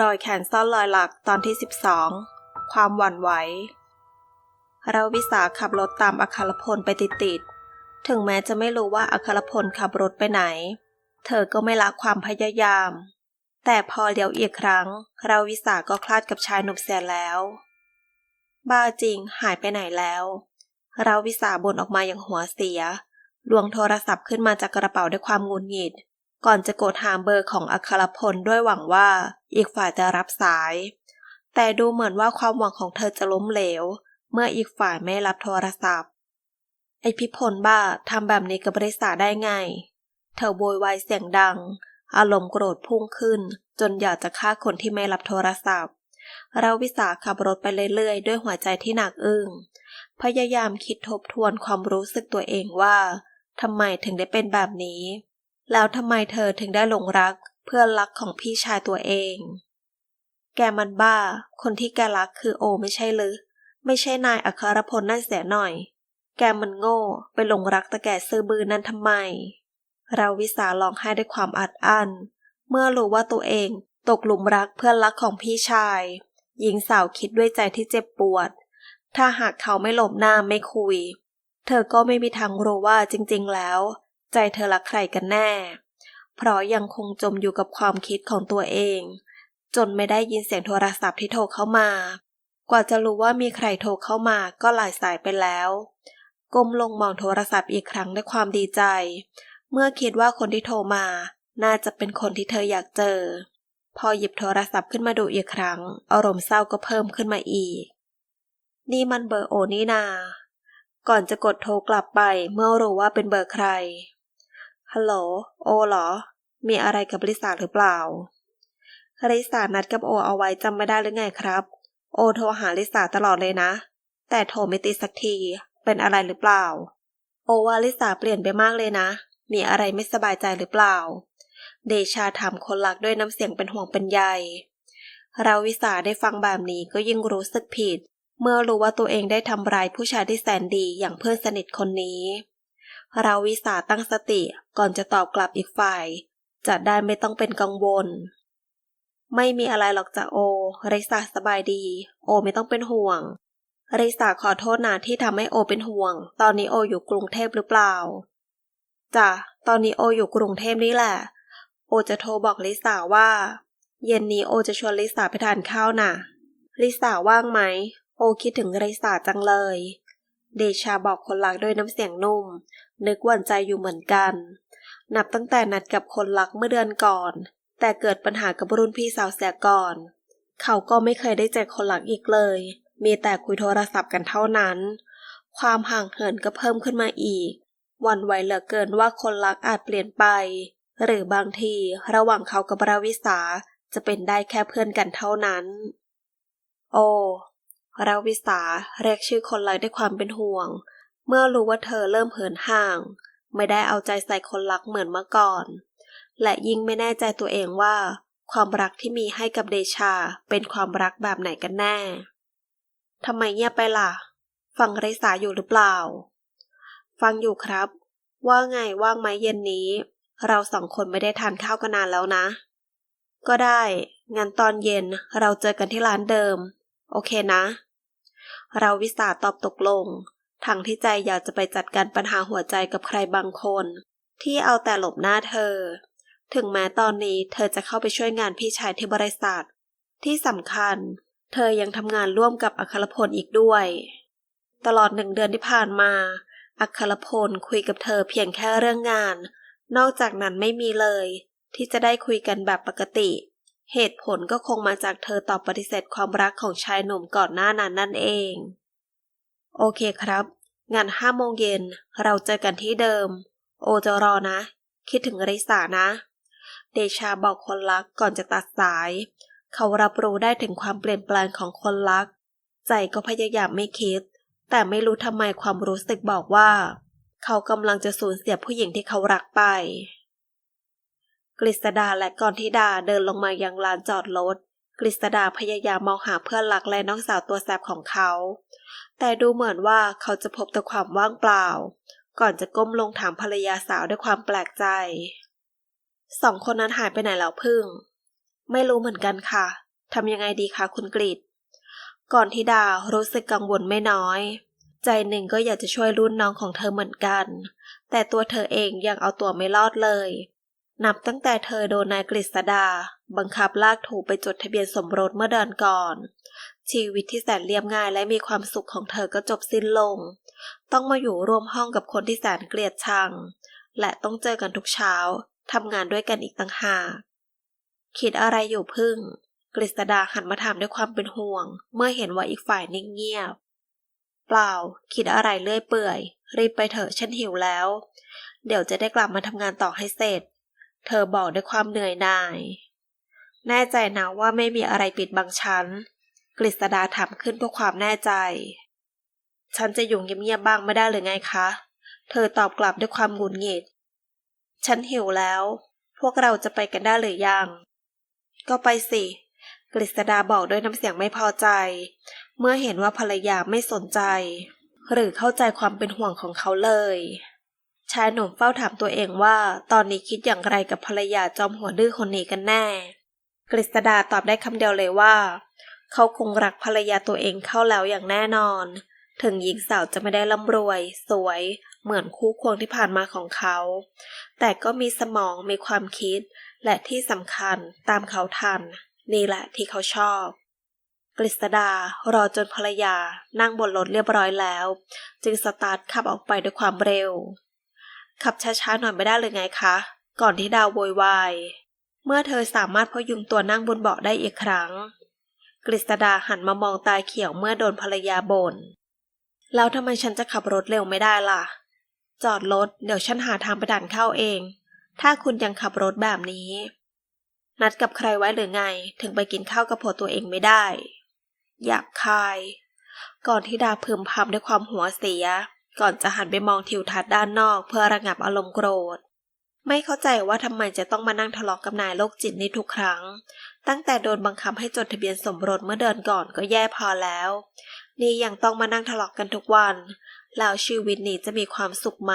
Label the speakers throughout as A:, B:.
A: รอยแขนซ่อนรอยหลักตอนที่ 12 ความหวั่นไหว เราวิสาขับรถตามอัครพลไปติดๆ ถึงแม้จะไม่รู้ว่าอัครพลขับรถไปไหน เธอก็ไม่ละความพยายาม แต่พอเลี้ยวอีกครั้ง เราวิสาก็คลาดกับชายหนุ่มเสียแล้ว บ้าจริงหายไปไหนแล้ว เราวิสาบ่นออกมาอย่างหัวเสียลวงโทรศัพท์ขึ้นมาจากกระเป๋าด้วยความงุนหงิด ก่อนจะกดหาเบอร์ของอัครพลด้วยหวังว่าอีกฝ่ายจะรับสาย แต่ดูเหมือนว่าความหวังของเธอจะล้มเหลว เมื่ออีกฝ่ายไม่รับโทรศัพท์ ไอพิพลบ้าทำแบบนี้กับบริษัทได้ไง เธอโวยวายเสียงดัง อารมณ์โกรธพุ่งขึ้น จนอยากจะฆ่าคนที่ไม่รับโทรศัพท์ เราวิสาขับรถไปเรื่อยๆ ด้วยหัวใจที่หนักอึ้ง พยายามคิดทบทวนความรู้สึกตัวเองว่าทำไมถึงได้เป็นแบบนี้ แล้วทำไมเธอถึงได้หลงรักเพื่อนรักของพี่ชายตัวเอง แกมันบ้า คนที่แกรักคือโอไม่ใช่หรือ ไม่ใช่นายอัครพลนั่นเสียหน่อย แกมันโง่ไปหลงรักตะแก่ซื้อบือนั่นทำไม เราวิสาร้องไห้ด้วยความอัดอั้น เมื่อรู้ว่าตัวเองตกหลุมรักเพื่อนรักของพี่ชาย หญิงสาวคิดด้วยใจที่เจ็บปวด ถ้าหากเขาไม่หลบหน้าไม่คุย เธอก็ไม่มีทางรู้ว่าจริงๆแล้ว ใจเธอรักใครกันแน่ เพราะยังคงจมอยู่กับความคิดของตัวเอง จนไม่ได้ยินเสียงโทรศัพท์ที่โทรเข้ามา กว่าจะรู้ว่ามีใครโทรเข้ามาก็หลายสายไปแล้วก้มลงมองโทรศัพท์อีกครั้งด้วยความดีใจ เมื่อคิดว่าคนที่โทรมา น่าจะเป็นคนที่เธออยากเจอ พอหยิบโทรศัพท์ขึ้นมาดูอีกครั้ง อารมณ์เศร้าก็เพิ่มขึ้นมาอีก นี่มันเบอร์โอนี่นา ก่อนจะกดโทรกลับไปเมื่อรู้ว่าเป็นเบอร์ใคร ฮัลโหล โอเหรอ มีอะไรกับริษัทหรือเปล่า ริสานัดกับโอเอาไว้จำไม่ได้หรือไงครับ โอโทรหาลิสาตลอดเลยนะ แต่โทรไม่ติดสักที เป็นอะไรหรือเปล่า โอว่าลิสาเปลี่ยนไปมากเลยนะ มีอะไรไม่สบายใจหรือเปล่า เดชาถามคนรักด้วยน้ำเสียงเป็นห่วงเป็นใย เราวิสาได้ฟังแบบนี้ก็ยิ่งรู้สึกผิด เมื่อรู้ว่าตัวเองได้ทำร้ายผู้ชายที่แสนดีอย่างเพื่อนสนิทคนนี้ เราวิสาตั้งสติก่อนจะตอบกลับอีกฝ่าย จะได้ไม่ต้องเป็นกังวล ไม่มีอะไรหรอกจ้ะโอ ริสาสบายดี โอไม่ต้องเป็นห่วง ริสาขอโทษนะที่ทำให้โอเป็นห่วง ตอนนี้โออยู่กรุงเทพหรือเปล่าจ้ะตอนนี้โออยู่กรุงเทพนี่แหละ โอจะโทรบอกลิสาว่า เย็นนี้โอจะชวนลิสาไปทานข้าวน่ะลิสาว่างไหม โอคิดถึงลิสาจังเลย เดชาบอกคนรักด้วยน้ำเสียงนุ่ม นึกหวั่นใจอยู่เหมือนกัน นับตั้งแต่นัดกับคนรักเมื่อเดือนก่อน แต่เกิดปัญหากับรุ่นพี่สาวเสียก่อน เขาก็ไม่เคยได้เจอคนรักอีกเลย มีแต่คุยโทรศัพท์กันเท่านั้น ความห่างเหินก็เพิ่มขึ้นมาอีกหวันไหวเหลือเกินว่าคนรักอาจเปลี่ยนไป หรือบางทีระหว่างเขากับราวิสาจะเป็นได้แค่เพื่อนกันเท่านั้น โอ้ราวิสาเรียกชื่อคนรักด้วยความเป็นห่วง เมื่อรู้ว่าเธอเริ่มเหินห่าง ไม่ได้เอาใจใส่คนรักเหมือนเมื่อก่อน และยิ่งไม่แน่ใจตัวเองว่า ความรักที่มีให้กับเดชาเป็นความรักแบบไหนกันแน่ทำไมเงียบไปล่ะ ฟังไรสาอยู่หรือเปล่า ฟังอยู่ครับ ว่าไงว่างไหมเย็นนี้ เราสองคนไม่ได้ทานข้าวกันนานแล้วนะ ก็ได้ งั้นตอนเย็นเราเจอกันที่ร้านเดิม โอเคนะ เราวิสาตอบตกลง ทั้งที่ใจอยากจะไปจัดการปัญหาหัวใจกับใครบางคน ที่เอาแต่หลบหน้าเธอ ถึงแม้ตอนนี้เธอจะเข้าไปช่วยงานพี่ชายที่บริษัท ที่สำคัญ เธอยังทำงานร่วมกับอัครพลอีกด้วย ตลอดหนึ่งเดือนที่ผ่านมา อัครพลคุยกับเธอเพียงแค่เรื่องงาน นอกจากนั้นไม่มีเลย ที่จะได้คุยกันแบบปกติ เหตุผลก็คงมาจากเธอตอบปฏิเสธความรักของชายหนุ่มก่อนหน้านั้นนั่นเอง โอเคครับ งานห้าโมงเย็น เราเจอกันที่เดิม โอจะรอนะ คิดถึงริสานะ เดชาบอกคนรักก่อนจะตัดสาย เขารับรู้ได้ถึงความเปลี่ยนแปลงของคนรัก ใจก็พยายามไม่คิด แต่ไม่รู้ทำไมความรู้สึกบอกว่า เขากำลังจะสูญเสียผู้หญิงที่เขารักไป กฤษดาและกรธิดาเดินลงมายังลานจอดรถกฤษดาพยายามมองหาเพื่อนรักและน้องสาวตัวแสบของเขา แต่ดูเหมือนว่าเขาจะพบแต่ความว่างเปล่า ก่อนจะก้มลงถามภรรยาสาวด้วยความแปลกใจ สองคนนั้นหายไปไหนแล้วพึ่ง ไม่รู้เหมือนกันค่ะ ทำยังไงดีคะคุณกฤษก่อนที่ดารู้สึกกังวลไม่น้อย ใจหนึ่งก็อยากจะช่วยรุ่นน้องของเธอเหมือนกัน แต่ตัวเธอเองยังเอาตัวไม่รอดเลย นับตั้งแต่เธอโดนนายกฤษดา บังคับลากถูกไปจดทะเบียนสมรสเมื่อเดือนก่อน ชีวิตที่แสนเรียบง่ายและมีความสุขของเธอก็จบสิ้นลง ต้องมาอยู่ร่วมห้องกับคนที่แสนเกลียดชัง และต้องเจอกันทุกเช้าทำงานด้วยกันอีกต่างหาก คิดอะไรอยู่พึ่ง กฤษดาหันมาถามด้วยความเป็นห่วง เมื่อเห็นว่าอีกฝ่ายนิ่งเงียบ เปล่า คิดอะไรเลื่อยเปื่อย รีบไปเถอะฉันหิวแล้ว เดี๋ยวจะได้กลับมาทำงานต่อให้เสร็จ เธอบอกด้วยความเหนื่อยหน่าย แน่ใจนะว่าไม่มีอะไรปิดบังฉัน กฤษดาถามขึ้นเพื่อความแน่ใจ ฉันจะอยู่เงียบๆบ้างไม่ได้หรือไงคะ เธอตอบกลับด้วยความหงุดหงิด ฉันหิวแล้ว พวกเราจะไปกันได้หรือยัง ก็ไปสิ กฤษดาบอกด้วยน้ำเสียงไม่พอใจ เมื่อเห็นว่าภรรยาไม่สนใจ หรือเข้าใจความเป็นห่วงของเขาเลย ชายหนุ่มเฝ้าถามตัวเองว่า ตอนนี้คิดอย่างไรกับภรรยาจอมหัวดื้อคนนี้กันแน่ กฤษดาตอบได้คำเดียวเลยว่า เขาคงรักภรรยาตัวเองเข้าแล้วอย่างแน่นอน ถึงหญิงสาวจะไม่ได้ร่ำรวย สวย เหมือนคู่ควงที่ผ่านมาของเขา แต่ก็มีสมองมีความคิด และที่สำคัญตามเขาทัน นี่แหละที่เขาชอบ กฤษดารอจนภรรยานั่งบนรถเรียบร้อยแล้ว จึงสตาร์ทขับออกไปด้วยความเร็ว ขับช้าๆหน่อยไม่ได้เลยไงคะ ก่อนที่ดาวโวยวายเมื่อเธอสามารถพยุงตัวนั่งบนเบาะได้อีกครั้ง กฤษดาหันมามองตาเขียวเมื่อโดนภรรยาบน่น แล้วทำไมฉันจะขับรถเร็วไม่ได้ล่ะ จอดรถเดี๋ยวฉันหาทางไปด่านเข้าเอง ถ้าคุณยังขับรถแบบนี้ นัดกับใครไว้หรือไง ถึงไปกินข้าวกับผัวตัวเองไม่ได้หยาบคาย ก่อนที่ดาพึมพำด้วยความหัวเสีย ก่อนจะหันไปมองทิวทัศน์ด้านนอกเพื่อระงับอารมณ์โกรธไม่เข้าใจว่าทำไมจะต้องมานั่งทะเลาะกกับนายโรคจิตนี้ทุกครั้ง ตั้งแต่โดนบังคับให้จดทะเบียนสมรสเมื่อเดือนก่อนก็แย่พอแล้ว นี่ยังต้องมานั่งทะเลาะกกันทุกวัน แล้วชีวิตนี้จะมีความสุขไหม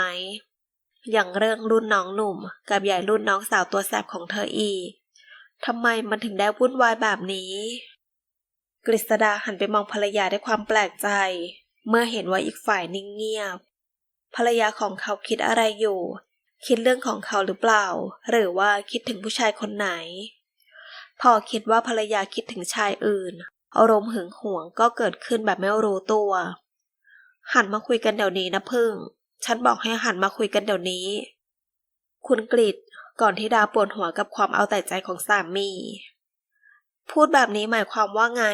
A: อย่างเรื่องรุ่นน้องหนุ่ม กับใหญ่รุ่นน้องสาวตัวแสบของเธออีกทำไมมันถึงได้วุ่นวายแบบนี้ กฤษดาหันไปมองภรรยาด้วยความแปลกใจ เมื่อเห็นว่าอีกฝ่ายนิ่งเงียบ ภรรยาของเขาคิดอะไรอยู่ คิดเรื่องของเขาหรือเปล่า หรือว่าคิดถึงผู้ชายคนไหน พอคิดว่าภรรยาคิดถึงชายอื่น อารมณ์หึงหวงก็เกิดขึ้นแบบไม่รู้ตัว หันมาคุยกันเดี๋ยวนี้นะพึ่ง ฉันบอกให้หันมาคุยกันเดี๋ยวนี้ คุณกริดก่อนที่ดาปวดหัวกับความเอาแต่ใจของสามี พูดแบบนี้หมายความว่าไง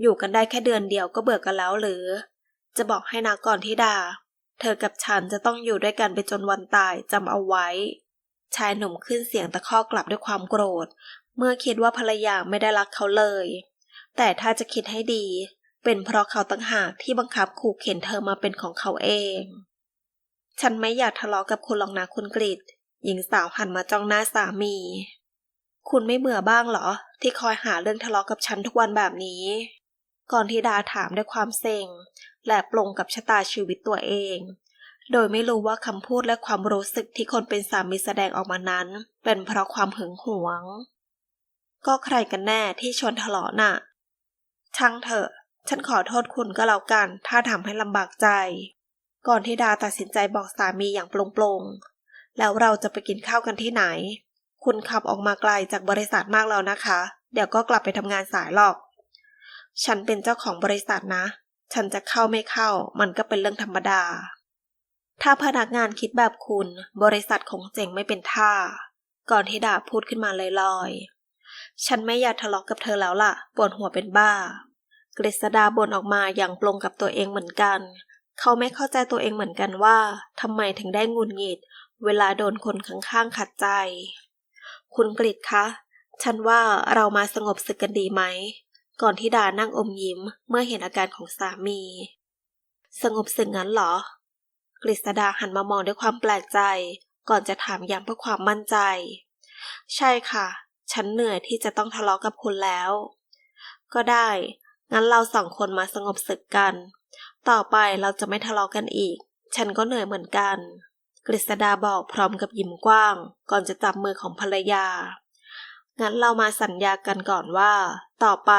A: อยู่กันได้แค่เดือนเดียวก็เบื่อกันแล้วหรือ จะบอกให้นะก่อนที่ดา เธอกับฉันจะต้องอยู่ด้วยกันไปจนวันตายจำเอาไว้ชายหนุ่มขึ้นเสียงตะคอกกลับด้วยความโกรธ เมื่อคิดว่าภรรยาไม่ได้รักเขาเลย แต่ถ้าจะคิดให้ดี เป็นเพราะเขาตั้งหากที่บังคับขู่เข็นเธอมาเป็นของเขาเอง ฉันไม่อยากทะเลาะกับคุณหรอกนะคุณกฤษหญิงสาวหันมาจ้องหน้าสามี คุณไม่เบื่อบ้างเหรอ ที่คอยหาเรื่องทะเลาะกับฉันทุกวันแบบนี้ ก่อนที่ดาถามด้วยความเซ็ง และปลงกับชะตาชีวิตตัวเอง โดยไม่รู้ว่าคำพูดและความรู้สึกที่คนเป็นสามีแสดงออกมานั้น เป็นเพราะความหึงหวง ก็ใครกันแน่ที่ชวนทะเลาะน่ะ ช่างเถอะ ฉันขอโทษคุณก็แล้วกัน ถ้าทำให้ลำบากใจ ก่อนที่ดาตัดสินใจบอกสามีอย่างปลงๆ แล้วเราจะไปกินข้าวกันที่ไหน คุณขับออกมาไกลจากบริษัทมากแล้วนะคะ เดี๋ยวก็กลับไปทำงานสายหรอก ฉันเป็นเจ้าของบริษัทนะ ฉันจะเข้าไม่เข้า มันก็เป็นเรื่องธรรมดา ถ้าพนักงานคิดแบบคุณ บริษัทคงเจ๋งไม่เป็นท่า ก่อนที่ดาพูดขึ้นมาลอยๆ ฉันไม่อยากทะเลาะกกับเธอแล้วล่ะ ปวดหัวเป็นบ้า กฤษดาบ่นออกมาอย่างปลงกับตัวเองเหมือนกัน เขาไม่เข้าใจตัวเองเหมือนกันว่าทำไมถึงได้งุนหงิด เวลาโดนคนข้างๆขัดใจ คุณกฤษคะ ฉันว่าเรามาสงบศึกกันดีไหม ก่อนที่ดานั่งอมยิ้มเมื่อเห็นอาการของสามี สงบศึกงั้นเหรอ กฤษดาหันมามองด้วยความแปลกใจ ก่อนจะถามย้ำเพื่อความมั่นใจ ใช่ค่ะ ฉันเหนื่อยที่จะต้องทะเลาะกับคุณแล้ว ก็ได้ งั้นเราสองคนมาสงบศึกกัน ต่อไปเราจะไม่ทะเลาะกันอีก ฉันก็เหนื่อยเหมือนกัน กฤษดาบอกพร้อมกับยิ้มกว้าง ก่อนจะจับมือของภรรยา งั้นเรามาสัญญากันก่อนว่า ต่อไป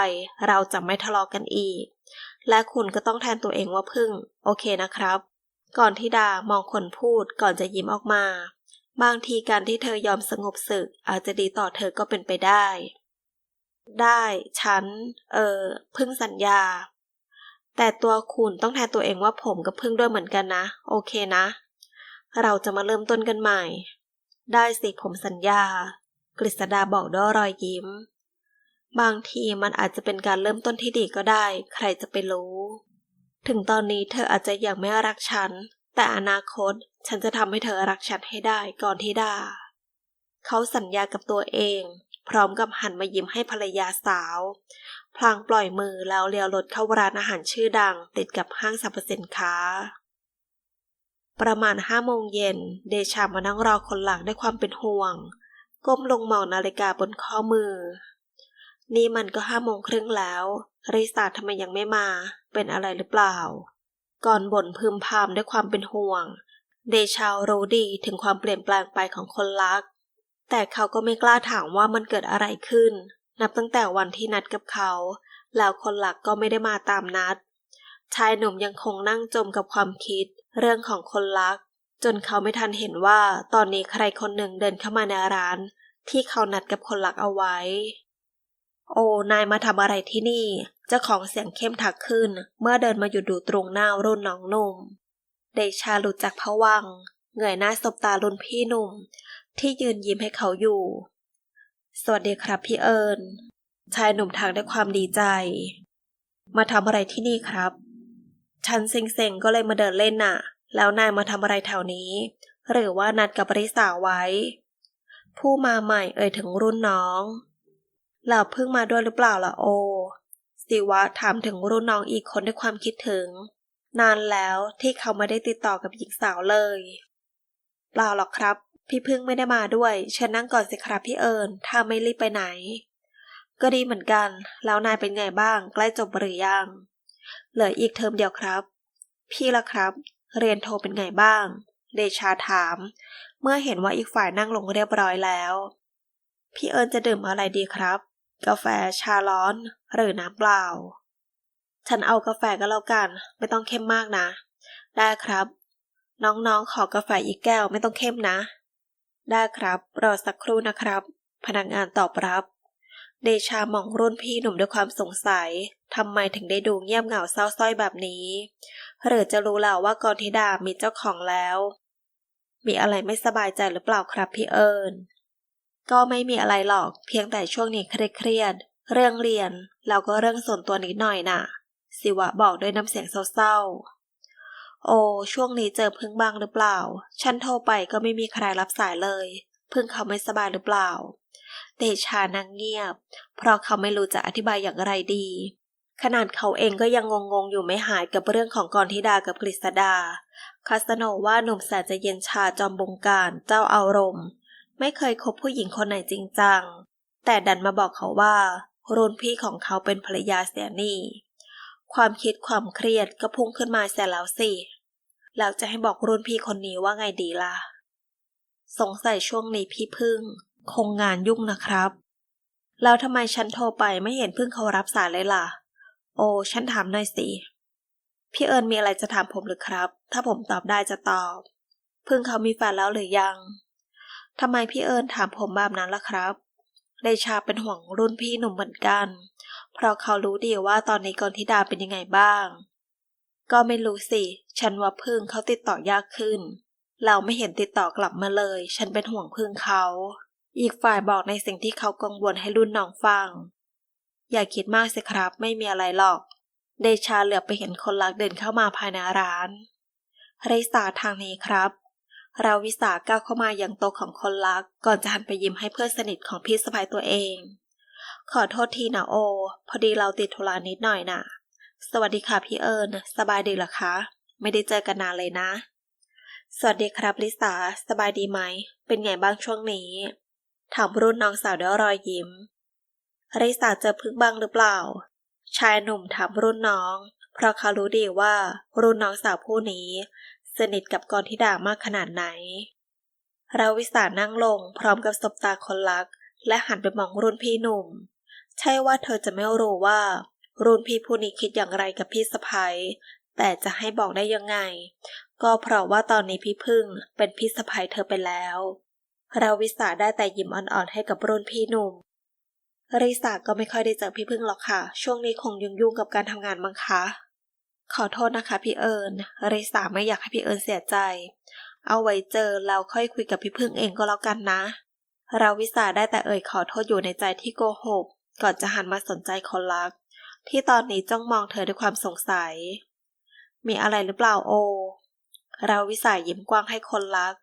A: เราจะไม่ทะเลาะกันอีก และคุณก็ต้องแทนตัวเองว่าพึ่ง โอเคนะครับ ก่อนที่ดามองคนพูดก่อนจะยิ้มออกมา บางทีการที่เธอยอมสงบศึกอาจจะดีต่อเธอก็เป็นไปได้ ได้ ฉัน เออพึ่งสัญญา แต่ตัวคุณต้องแทนตัวเองว่าผมกับพึ่งด้วยเหมือนกันนะ โอเคนะ เราจะมาเริ่มต้นกันใหม่ ได้สิผมสัญญา กฤษดาบอกด้วยรอยยิ้ม บางทีมันอาจจะเป็นการเริ่มต้นที่ดีก็ได้ ใครจะไปรู้ ถึงตอนนี้เธออาจจะยังไม่รักฉัน แต่อนาคตฉันจะทำให้เธอรักฉันให้ได้ก่อนที่ดาเขาสัญญากับตัวเอง พร้อมกับหันมายิ้มให้ภรรยาสาว พลางปล่อยมือแล้วเลี้ยวรถเข้าร้านอาหารชื่อดัง ติดกับห้างสรรพสินค้า ประมาณห้าโมงเย็น เดชามานั่งรอคนหลังด้วยความเป็นห่วง ก้มลงมองนาฬิกาบนข้อมือ นี่มันก็ห้าโมงครึ่งแล้ว ริสาทำไมยังไม่มา เป็นอะไรหรือเปล่า ก่อนบ่นพึมพำด้วยความเป็นห่วง เดชารู้ดีถึงความเปลี่ยนแปลงไปของคนรัก แต่เขาก็ไม่กล้าถามว่ามันเกิดอะไรขึ้น นับตั้งแต่วันที่นัดกับเขา แล้วคนหลักก็ไม่ได้มาตามนัด ชายหนุ่มยังคงนั่งจมกับความคิด เรื่องของคนรัก จนเขาไม่ทันเห็นว่าตอนนี้ใครคนหนึ่งเดินเข้ามาในร้าน ที่เขานัดกับคนรักเอาไว้ โอ้ นายมาทำอะไรที่นี่ เจ้าของเสียงเข้มทักขึ้น เมื่อเดินมาอยู่ดูตรงหน้ารุ่นน้องหนุ่ม เดชาหลุดจากผวังเงยหน้าสบตารุ่นพี่หนุ่ม ที่ยืนยิ้มให้เขาอยู่ สวัสดีครับพี่เอิญชายหนุ่มทักด้วยความดีใจ มาทำอะไรที่นี่ครับ ฉันเซ็งๆก็เลยมาเดินเล่นน่ะ แล้วนายมาทำอะไรแถวนี้ หรือว่านัดกับบริษาไว้ ผู้มาใหม่เอ่ยถึงรุ่นน้องเราเพิ่งมาด้วยหรือเปล่าล่ะโอ สิวะถามถึงรุ่นน้องอีกคนด้วยความคิดถึง นานแล้วที่เขาไม่ได้ติดต่อกับหญิงสาวเลยเปล่าหรอกครับ พี่พึ่งไม่ได้มาด้วยเชิญนั่งก่อนสิครับพี่เอิญถ้าไม่รีบไปไหน ก็ดีเหมือนกัน แล้วนายเป็นไงบ้าง ใกล้จบหรือยังเหลืออีกเทอมเดียวครับ พี่ละครับ เรียนโทเป็นไงบ้าง เดชาถาม เมื่อเห็นว่าอีกฝ่ายนั่งลงเรียบร้อยแล้ว พี่เอิญจะดื่มอะไรดีครับ กาแฟชาร้อน หรือน้ำเปล่า ฉันเอากาแฟก็แล้วกัน ไม่ต้องเข้มมากนะ ได้ครับ น้องๆ ขอกาแฟอีกแก้วไม่ต้องเข้มนะ ได้ครับรอสักครู่นะครับ พนักงานตอบรับ เดชามองรุ่นพี่หนุ่มด้วยความสงสัยทำไมถึงได้ดูเงียบเหงาเศร้าส้อยแบบนี้ หรือจะรู้แล้วว่ากรธิดามีเจ้าของแล้ว มีอะไรไม่สบายใจหรือเปล่าครับพี่เอิญก็ไม่มีอะไรหรอกเพียงแต่ช่วงนี้เครียด เรื่องเรียนแล้วก็เรื่องส่วนตัวนิดหน่อยน่ะ สิวะบอกด้วยน้ำเสียงเศร้าๆ โอ้ช่วงนี้เจอพึ่งบ้างหรือเปล่า ฉันโทรไปก็ไม่มีใครรับสายเลย พึ่งเขาไม่สบายหรือเปล่าเดชานั่งเงียบ เพราะเขาไม่รู้จะอธิบายอย่างไรดี ขนาดเขาเองก็ยังงงๆ อยู่ไม่หายกับเรื่องของกรธิดากับกฤษดา คาสโนว่าหนุ่มแสนจะเย็นชาจอมบงการเจ้าอารมณ์ ไม่เคยคบผู้หญิงคนไหนจริงจังแต่ดันมาบอกเขาว่า รุ่นพี่ของเขาเป็นภรรยาเสียนี่ ความคิดความเครียดก็พุ่งขึ้นมาเสียแล้วสิ แล้วจะให้บอกรุ่นพี่คนนี้ว่าไงดีล่ะ สงสัยช่วงนี้พี่พึ่ง คงงานยุ่งนะครับ แล้วทำไมฉันโทรไปไม่เห็นพึ่งเขารับสายเลยล่ะ โอ้ ฉันถามหน่อยสิ พี่เอิญมีอะไรจะถามผมหรือครับ ถ้าผมตอบได้จะตอบ พึ่งเขามีแฟนแล้วหรือยังทำไมพี่เอิญถามผมแบบนั้นล่ะครับ เดชาเป็นห่วงรุ่นพี่หนุ่มเหมือนกัน เพราะเขารู้ดีว่าตอนนี้กรธิดาเป็นยังไงบ้าง ก็ไม่รู้สิ ฉันว่าพึ่งเขาติดต่อยากขึ้น เราไม่เห็นติดต่อกลับมาเลย ฉันเป็นห่วงพึ่งเขา อีกฝ่ายบอกในสิ่งที่เขากังวลให้รุ่นน้องฟัง อย่าคิดมากสิครับ ไม่มีอะไรหรอก เดชาเหลือบไปเห็นคนรักเดินเข้ามาภายในร้านไรสาทางนี้ครับ เราวิสาก้าวเข้ามาอยังโต๊ะของคนรัก ก่อนจะหันไปยิ้มให้เพื่อนสนิทของพี่สะพายตัวเอง ขอโทษทีนะโอ พอดีเราติดธุระนิดหน่อยน่ะ สวัสดีค่ะพี่เอิญสบายดีหรอคะ ไม่ได้เจอกันนานเลยนะ สวัสดีครับลิสาสบายดีไหม เป็นไงบ้างช่วงนี้ ถามรุ่นน้องสาวด้วยรอยยิ้มริสาเจอพึ่งบ้างหรือเปล่า ชายหนุ่มถามรุ่นน้อง เพราะเขารู้ดีว่ารุ่นน้องสาวผู้นี้ สนิทกับกรธิดามากขนาดไหน เราวิสานั่งลงพร้อมกับสบตาคนรัก และหันไปมองรุ่นพี่หนุ่ม ใช่ว่าเธอจะไม่รู้ว่า รุ่นพี่ผู้นี้คิดอย่างไรกับพี่สะพ้ยแต่จะให้บอกได้ยังไง ก็เพราะว่าตอนนี้พี่พึ่งเป็นพี่สะพ้ยเธอไปแล้ว เราวิสาได้แต่ยิ้มอ่อนๆให้กับรุ่นพี่หนุ่มริสาก็ไม่ค่อยได้เจอพี่พึ่งหรอกค่ะ ช่วงนี้คงยุ่งๆกับการทำงานมั้งคะ ขอโทษนะคะพี่เอิญริสาไม่อยากให้พี่เอิญเสียใจ เอาไว้เจอแล้วค่อยคุยกับพี่พึ่งเองก็แล้วกันนะ เราวิสาได้แต่เอ่ยขอโทษอยู่ในใจที่โกหก ก่อนจะหันมาสนใจคนรัก ที่ตอนนี้จ้องมองเธอด้วยความสงสัย มีอะไรหรือเปล่าโอ เราวิสายิ้มกว้างให้คนรัก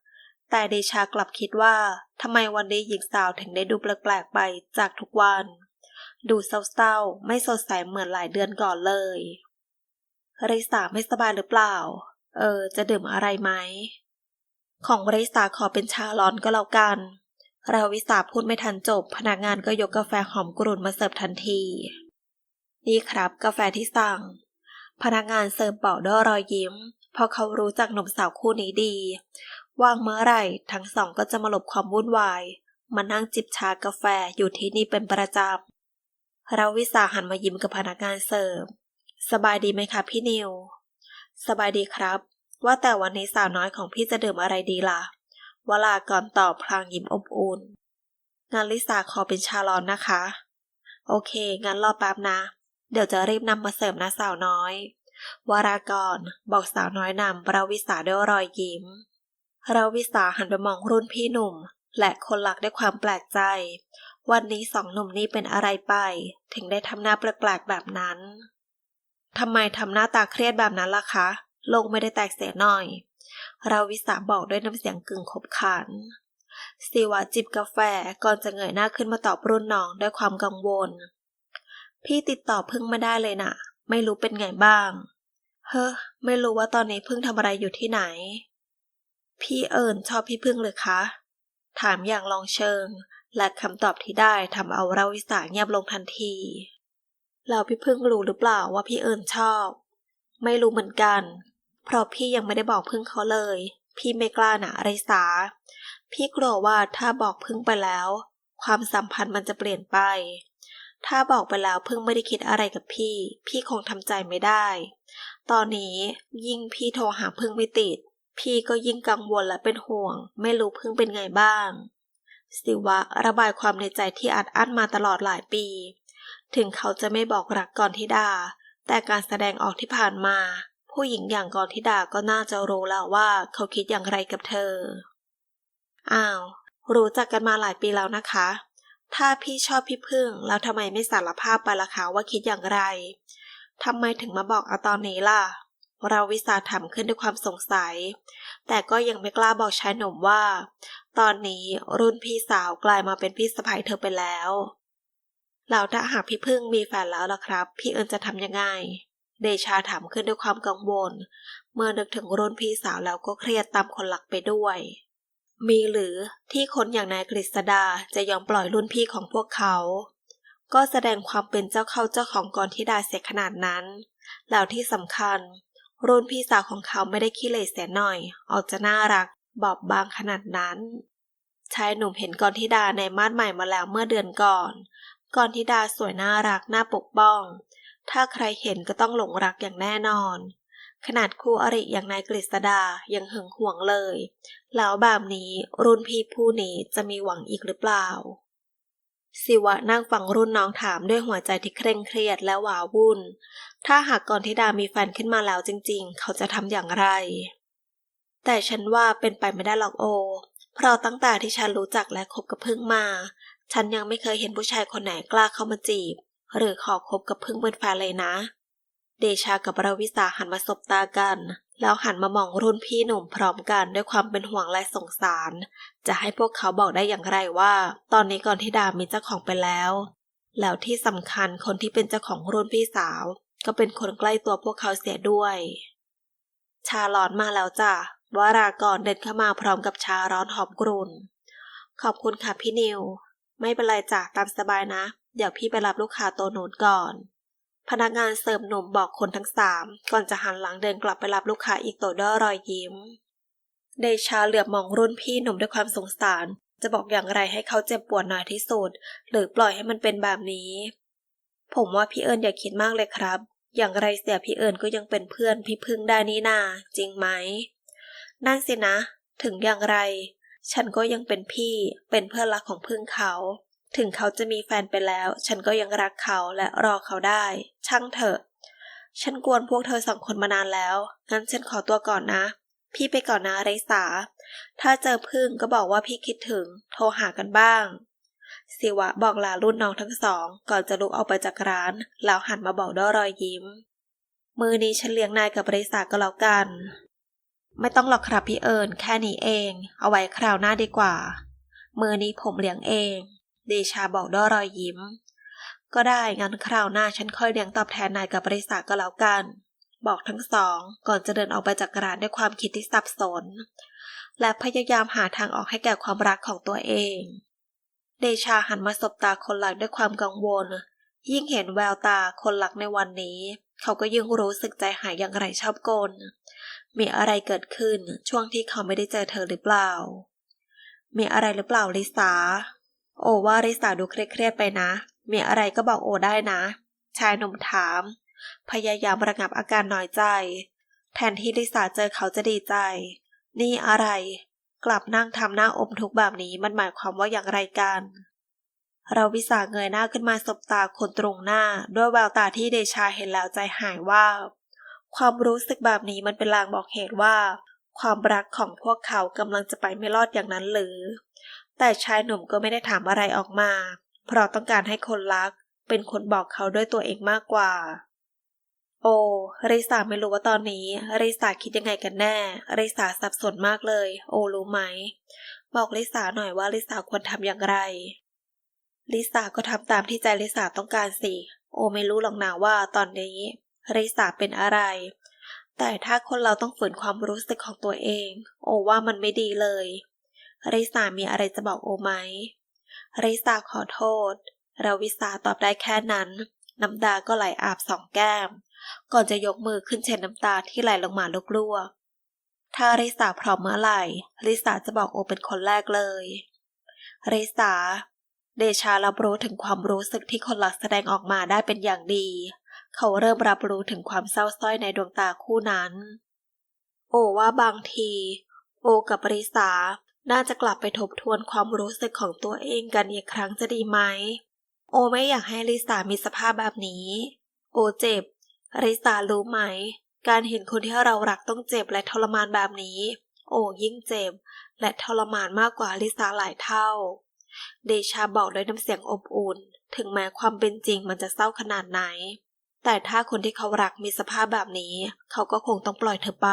A: แต่เดชากลับคิดว่าทำไมวันนี้หญิงสาวถึงได้ดูแปลกๆไปจากทุกวัน ดูเศร้าๆ ไม่สดใสเหมือนหลายเดือนก่อนเลย ริสาไม่สบายหรือเปล่า เออ จะดื่มอะไรไหม ของริสาขอเป็นชาร้อนก็แล้วกัน เราวิสาพูดไม่ทันจบ พนักงานก็ยกกาแฟหอมกรุ่นมาเสิร์ฟทันที นี่ครับ กาแฟที่สั่ง พนักงานเสิร์ฟบอกด้วยรอยยิ้ม เพราะเขารู้จักหนุ่มสาวคู่นี้ดี ว่างเมื่อไหร่ ทั้งสองก็จะมาหลบความวุ่นวาย มานั่งจิบชากาแฟอยู่ที่นี่เป็นประจำเราวิสาหันมายิ้มกับพนักงานเสิร์ฟ สบายดีไหมคะพี่นิว สบายดีครับ ว่าแต่วันนี้สาวน้อยของพี่จะดื่มอะไรดีล่ะ วลาก่อนตอบพลางยิ้มอบอุ่น งานลิสาขอเป็นชาร้อนนะคะ โอเค งั้นรอแป๊บนะ เดี๋ยวจะรีบนำมาเสิร์ฟนะสาวน้อยวารากรบอกสาวน้อยนำเราวิสาด้วยรอยยิ้มเราวิสาหันไปมองรุ่นพี่หนุ่ม และคนหลักด้วยความแปลกใจ วันนี้สองหนุ่มนี้เป็นอะไรไป ถึงได้ทำหน้าแปลกๆแบบนั้น ทำไมทำหน้าตาเครียดแบบนั้นล่ะคะ โลกไม่ได้แตกเสียหน่อย เราวิสาบอกด้วยน้ำเสียงกึ่งขบขันสิวาจิบกาแฟก่อนจะเงยหน้าขึ้นมาตอบรุ่นน้องด้วยความกังวล พี่ติดต่อพึ่งไม่ได้เลยน่ะ ไม่รู้เป็นไงบ้าง เฮ้อ ไม่รู้ว่าตอนนี้พึ่งทำอะไรอยู่ที่ไหน พี่เอิญชอบพี่พึ่งเลยคะ ถามอย่างลองเชิง และคำตอบที่ได้ทำเอาเราวิสาเงียบลงทันที แล้วพี่พึ่งรู้หรือเปล่าว่าพี่เอิญชอบ ไม่รู้เหมือนกัน เพราะพี่ยังไม่ได้บอกพึ่งเขาเลย พี่ไม่กล้าหนะไรสา พี่กลัวว่าถ้าบอกพึ่งไปแล้ว ความสัมพันธ์มันจะเปลี่ยนไป ถ้าบอกไปแล้วพึ่งไม่ได้คิดอะไรกับพี่ พี่คงทำใจไม่ได้ ตอนนี้ยิ่งพี่โทรหาพึ่งไม่ติด พี่ก็ยิ่งกังวลและเป็นห่วง ไม่รู้พึ่งเป็นไงบ้าง สิวะระบายความในใจที่อัดอั้นมาตลอดหลายปี ถึงเขาจะไม่บอกรักก่อนทิดา แต่การแสดงออกที่ผ่านมา ผู้หญิงอย่างกรทิดาก็น่าจะรู้แล้วว่าเขาคิดอย่างไรกับเธอ อ้าว รู้จักกันมาหลายปีแล้วนะคะ ถ้าพี่ชอบพี่พึ่งแล้วทำไมไม่สารภาพไปล่ะคะว่าคิดอย่างไรทำไมถึงมาบอกเอาตอนนี้ล่ะ เราวิสาถามขึ้นด้วยความสงสัย แต่ก็ยังไม่กล้าบอกชายหนุ่มว่า ตอนนี้รุ่นพี่สาวกลายมาเป็นพี่สะใภ้เธอไปแล้ว แล้วถ้าหากพี่พึ่งมีแฟนแล้วล่ะครับ พี่เอิญจะทำยังไง เดชาถามขึ้นด้วยความกังวล เมื่อนึกถึงรุ่นพี่สาวแล้วก็เครียดตามคนหลักไปด้วย มีหรือที่คนอย่างนายกฤษดาจะยอมปล่อยรุ่นพี่ของพวกเขา ก็แสดงความเป็นเจ้าเข้าเจ้าของกรทิดาเสียขนาดนั้น แล้วที่สำคัญ รุ่นพี่สาวของเขาไม่ได้ขี้เหร่เสียหน่อย ออกจะน่ารัก บอบบางขนาดนั้นชายหนุ่มเห็นกรทิดาในมานใหม่มาแล้วเมื่อเดือนก่อน กรทิดาสวยน่ารักน่าปกป้อง ถ้าใครเห็นก็ต้องหลงรักอย่างแน่นอน ขนาดคู่อริอย่างนายกฤษดายังหึงหวงเลย แล้วแบบนี้รุ่นพี่ผู้นี้จะมีหวังอีกหรือเปล่า สิวะนั่งฟังรุ่นน้องถามด้วยหัวใจที่เคร่งเครียดและหวาวุ่น ถ้าหากกรทิดามีแฟนขึ้นมาแล้วจริง ๆ เขาจะทำอย่างไร แต่ฉันว่าเป็นไปไม่ได้หรอกโอเพราะตั้งแต่ที่ฉันรู้จักและคบกับพึ่งมา ฉันยังไม่เคยเห็นผู้ชายคนไหนกล้าเข้ามาจีบ หรือขอคบกับพึ่งเป็นแฟนเลยนะ เดชากับราวิสาหันมาสบตากัน แล้วหันมามองรุ่นพี่หนุ่มพร้อมกันด้วยความเป็นห่วงและสงสาร จะให้พวกเขาบอกได้อย่างไรว่า ตอนนี้ก่อนที่ดามีเจ้าของไปแล้ว แล้วที่สำคัญคนที่เป็นเจ้าของรุ่นพี่สาว ก็เป็นคนใกล้ตัวพวกเขาเสียด้วย ชาร้อนมาแล้วจ้ะวารากรเดินเข้ามาพร้อมกับชาร้อนหอมกรุ่น ขอบคุณค่ะพี่นิว ไม่เป็นไรจ้ะตามสบายนะ เดี๋ยวพี่ไปรับลูกค้าโตโน้นก่อน พนักงานเสิร์ฟหนุ่มบอกคนทั้งสามก่อนจะหันหลังเดินกลับไปรับลูกค้าอีกโตด้วยรอยยิ้ม เดชาเหลือบมองรุ่นพี่หนุ่มด้วยความสงสาร จะบอกอย่างไรให้เขาเจ็บปวดน้อยที่สุด หรือปล่อยให้มันเป็นแบบนี้ ผมว่าพี่เอิญอย่าคิดมากเลยครับ อย่างไรเสียพี่เอิญก็ยังเป็นเพื่อนพี่พึ่งได้นี่นาจริงไหมนั่นสินะ ถึงอย่างไร ฉันก็ยังเป็นพี่เป็นเพื่อนรักของพึ่งเขา ถึงเขาจะมีแฟนไปแล้ว ฉันก็ยังรักเขาและรอเขาได้ ช่างเถอะ ฉันกวนพวกเธอสองคนมานานแล้ว งั้นฉันขอตัวก่อนนะ พี่ไปก่อนนะไรสา ถ้าเจอพึ่งก็บอกว่าพี่คิดถึง โทรหากันบ้าง สิวะบอกลารุ่นน้องทั้งสอง ก่อนจะลุกออกไปจากร้าน แล้วหันมาบอกด้วยรอยยิ้ม มือนี้ฉันเลี้ยงนายกับบริษัทก็แล้วกัน ไม่ต้องหรอกครับพี่เอิญแค่นี้เอง เอาไว้คราวหน้าดีกว่า มือนี้ผมเลี้ยงเอง เดชาบอกด้วยรอยยิ้ม ก็ได้งั้นคราวหน้าฉันค่อยเลี้ยงตอบแทนนายกับบริษัทก็แล้วกัน บอกทั้งสอง ก่อนจะเดินออกไปจากร้านด้วยความคิดที่สับสน และพยายามหาทางออกให้แก่ความรักของตัวเอง เดชาหันมาสบตาคนหลักด้วยความกังวล ยิ่งเห็นแววตาคนหลักในวันนี้ เขาก็ยิ่งรู้สึกใจหายอย่างไรชอบกล มีอะไรเกิดขึ้นช่วงที่เขาไม่ได้เจอเธอหรือเปล่า มีอะไรหรือเปล่าลิสา โอว่าลิสาดูเครียดๆไปนะ มีอะไรก็บอกโอได้นะ ชายหนุ่มถาม พยายามระงับอาการน้อยใจ แทนที่ลิสาเจอเขาจะดีใจ นี่อะไร กลับนั่งทำหน้าอมทุกข์แบบนี้มันหมายความว่าอย่างไรกัน เราวิสาเงยหน้าขึ้นมาสบตาคนตรงหน้า ด้วยแววตาที่เดชาเห็นแล้วใจหายว่า ความรู้สึกแบบนี้มันเป็นลางบอกเหตุว่า ความรักของพวกเขากำลังจะไปไม่รอดอย่างนั้นหรือ แต่ชายหนุ่มก็ไม่ได้ถามอะไรออกมา เพราะต้องการให้คนรัก เป็นคนบอกเขาด้วยตัวเองมากกว่า โอ้ริสาไม่รู้ว่าตอนนี้ ริสาคิดยังไงกันแน่ ริสาสับสนมากเลย โอรู้ไหม บอกริสาหน่อยว่าริสาควรทำอย่างไรลิสาก็ทำตามที่ใจลิสาต้องการสิ โอไม่รู้หรอกนะว่าตอนนี้ ริสาเป็นอะไร แต่ถ้าคนเราต้องฝืนความรู้สึกของตัวเอง โอว่ามันไม่ดีเลย ริสามีอะไรจะบอกโอไหม ริสาขอโทษเราวิสาตอบได้แค่นั้น น้ำตาก็ไหลอาบสองแก้ม ก่อนจะยกมือขึ้นเช็ดน้ำตาที่ไหลลงมาลวกๆถ้าริสาพร้อมเมื่อไหร่ ริสาจะบอกโอเป็นคนแรกเลยริสาเดชารับรู้ถึงความรู้สึกที่คนหลักแสดงออกมาได้เป็นอย่างดี เขาเริ่มรับรู้ถึงความเศร้าส้อยในดวงตาคู่นั้น โอว่าบางที โอกับริสาน่าจะกลับไปทบทวนความรู้สึกของตัวเองกันอีกครั้งจะดีไหม โอไม่อยากให้ริสามีสภาพแบบนี้ โอเจ็บ ริสารู้ไหม การเห็นคนที่เรารักต้องเจ็บและทรมานแบบนี้ โอยิ่งเจ็บ และทรมานมากกว่าริสาหลายเท่า เดชาบอกด้วยน้ำเสียงอบอุ่น ถึงแม้ความเป็นจริงมันจะเศร้าขนาดไหน แต่ถ้าคนที่เขารักมีสภาพแบบนี้ เขาก็คงต้องปล่อยเธอไป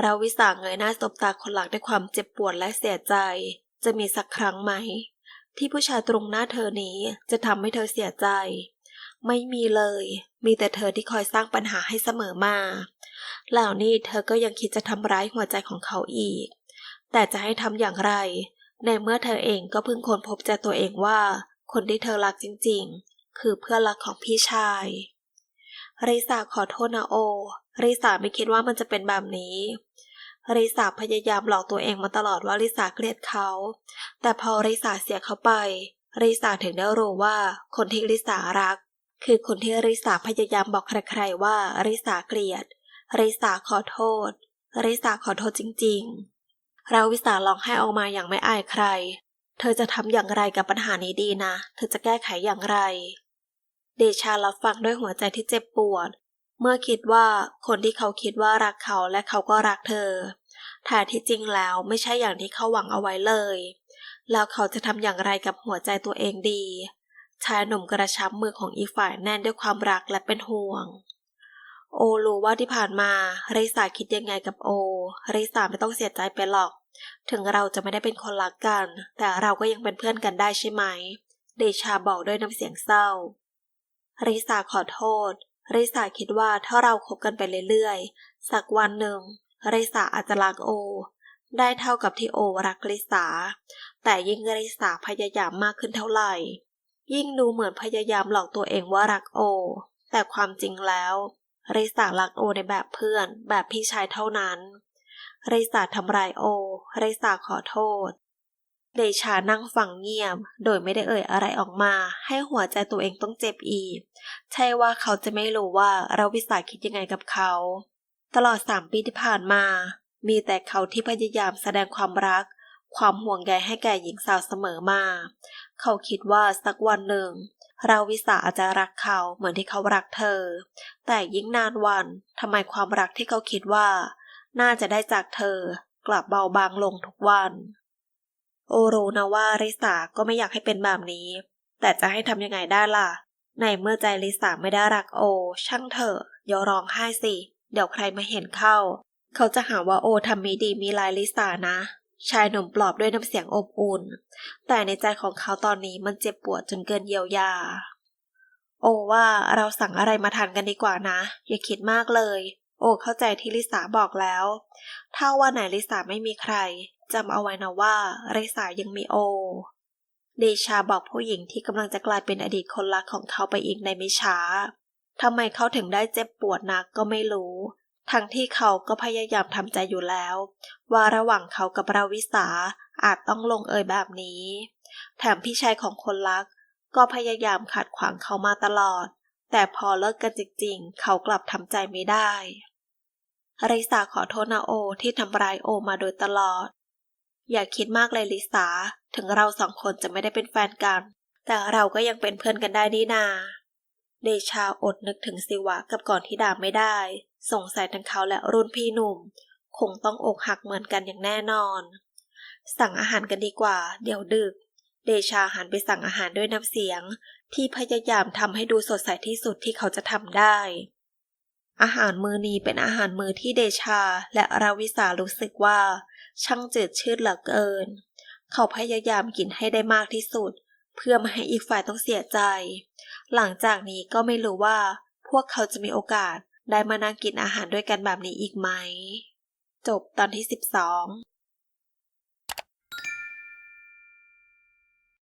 A: เราวิสาเงยหน้าสบตาคนหลักด้วยความเจ็บปวดและเสียใจ จะมีสักครั้งไหม ที่ผู้ชายตรงหน้าเธอนี้จะทำให้เธอเสียใจ ไม่มีเลย มีแต่เธอที่คอยสร้างปัญหาให้เสมอมา แล้วนี่เธอก็ยังคิดจะทำร้ายหัวใจของเขาอีก แต่จะให้ทำอย่างไร ในเมื่อเธอเองก็เพิ่งค้นพบใจตัวเองว่า คนที่เธอรักจริง ๆ คือเพื่อนรักของพี่ชาย ริสาขอโทษนะโอ ริสาไม่คิดว่ามันจะเป็นแบบนี้ ริสาพยายามหลอกตัวเองมาตลอดว่าริสาเกลียดเขา แต่พอริสาเสียเขาไป ริสาถึงได้รู้ว่าคนที่ริสารัก คือคนที่ริสาพยายามบอกใครๆว่าริสาเกลียด ริสาขอโทษ ริสาขอโทษจริงๆเราวิสาร้องไห้ออกมาอย่างไม่อายใคร เธอจะทำอย่างไรกับปัญหานี้ดีนะ เธอจะแก้ไขอย่างไร เดชารับฟังด้วยหัวใจที่เจ็บปวด เมื่อคิดว่าคนที่เขาคิดว่ารักเขาและเขาก็รักเธอแต่ที่จริงแล้วไม่ใช่อย่างที่เขาหวังเอาไว้เลย แล้วเขาจะทำอย่างไรกับหัวใจตัวเองดี ชายหนุ่มกระชับมือของอีฝ่ายแน่นด้วยความรักและเป็นห่วง โอรู้ว่าที่ผ่านมาริสาคิดยังไงกับโอริสาไม่ต้องเสียใจไปหรอก ถึงเราจะไม่ได้เป็นคนรักกัน แต่เราก็ยังเป็นเพื่อนกันได้ใช่ไหม เดชาบอกด้วยน้ำเสียงเศร้า ริสาขอโทษ ริสาคิดว่าถ้าเราคบกันไปเรื่อยๆ สักวันหนึ่ง ริสาอาจจะรักโอ ได้เท่ากับที่โอรักริสา แต่ยิ่งริสาพยายามมากขึ้นเท่าไหร่ ยิ่งดูเหมือนพยายามหลอกตัวเองว่ารักโอ แต่ความจริงแล้วริสารักโอในแบบเพื่อน แบบพี่ชายเท่านั้น ริสาทำร้ายโอริสาขอโทษ เดชานั่งฟังเงียบ โดยไม่ได้เอ่ยอะไรออกมา ให้หัวใจตัวเองต้องเจ็บอีก ใช่ว่าเขาจะไม่รู้ว่าเราวิสาคิดยังไงกับเขา ตลอดสามปีที่ผ่านมา มีแต่เขาที่พยายามแสดงความรัก ความห่วงใยให้แก่หญิงสาวเสมอมา เขาคิดว่าสักวันหนึ่งเราวิสาอาจจะรักเขาเหมือนที่เขารักเธอ แต่ยิ่งนานวันทำไมความรักที่เขาคิดว่า น่าจะได้จากเธอกลับเบาบางลงทุกวัน โอรู้นะว่าริสาก็ไม่อยากให้เป็นแบบนี้ แต่จะให้ทำยังไงได้ล่ะ ในเมื่อใจลิสาไม่ได้รักโอ ช่างเถอะอย่าร้องไห้สิ เดี๋ยวใครมาเห็นเข้า เขาจะหาว่าโอทำมีดีมีลายลิสานะ ชายหนุ่มปลอบด้วยน้ำเสียงอบอุ่น แต่ในใจของเขาตอนนี้มันเจ็บปวดจนเกินเยียวยา โอว่าเราสั่งอะไรมาทานกันดีกว่านะ อย่าคิดมากเลย โอเข้าใจที่ลิสาบอกแล้ว ถ้าวันไหนลิสาไม่มีใครจำเอาไว้นะว่าลิสายังมีโอ เดชาบอกผู้หญิงที่กำลังจะกลายเป็นอดีตคนรักของเขาไปอีกในไม่ช้าทำไมเขาถึงได้เจ็บปวดนักก็ไม่รู้ ทั้งที่เขาก็พยายามทำใจอยู่แล้ว ว่าระหว่างเขากับเราวิสาอาจต้องลงเอยแบบนี้ แถมพี่ชายของคนรัก ก็พยายามขัดขวางเขามาตลอด แต่พอเลิกกันจริงๆ เขากลับทำใจไม่ได้ ริสาขอโทษนะโอที่ทำร้ายโอมาโดยตลอด อย่าคิดมากเลยลิสาถึงเราสองคนจะไม่ได้เป็นแฟนกัน แต่เราก็ยังเป็นเพื่อนกันได้นี่นา เดชาอดนึกถึงสิวะกับก่อนที่ดาไม่ได้ สงสัยทั้งเขาและรุ่นพี่หนุ่ม คงต้องอกหักเหมือนกันอย่างแน่นอน สั่งอาหารกันดีกว่า เดี๋ยวดึก เดชาหันไปสั่งอาหารด้วยน้ำเสียง ที่พยายามทำให้ดูสดใสที่สุดที่เขาจะทำได้ อาหารมื้อนี้เป็นอาหารมื้อที่เดชาและราวิสารู้สึกว่า ช่างจืดชืดเหลือเกิน เขาพยายามกินให้ได้มากที่สุด เพื่อไม่ให้อีกฝ่ายต้องเสียใจ หลังจากนี้ก็ไม่รู้ว่า พวกเขาจะมีโอกาสได้มานั่งกินอาหารด้วยกันแบบนี้อีกไหม จบตอนที่ 12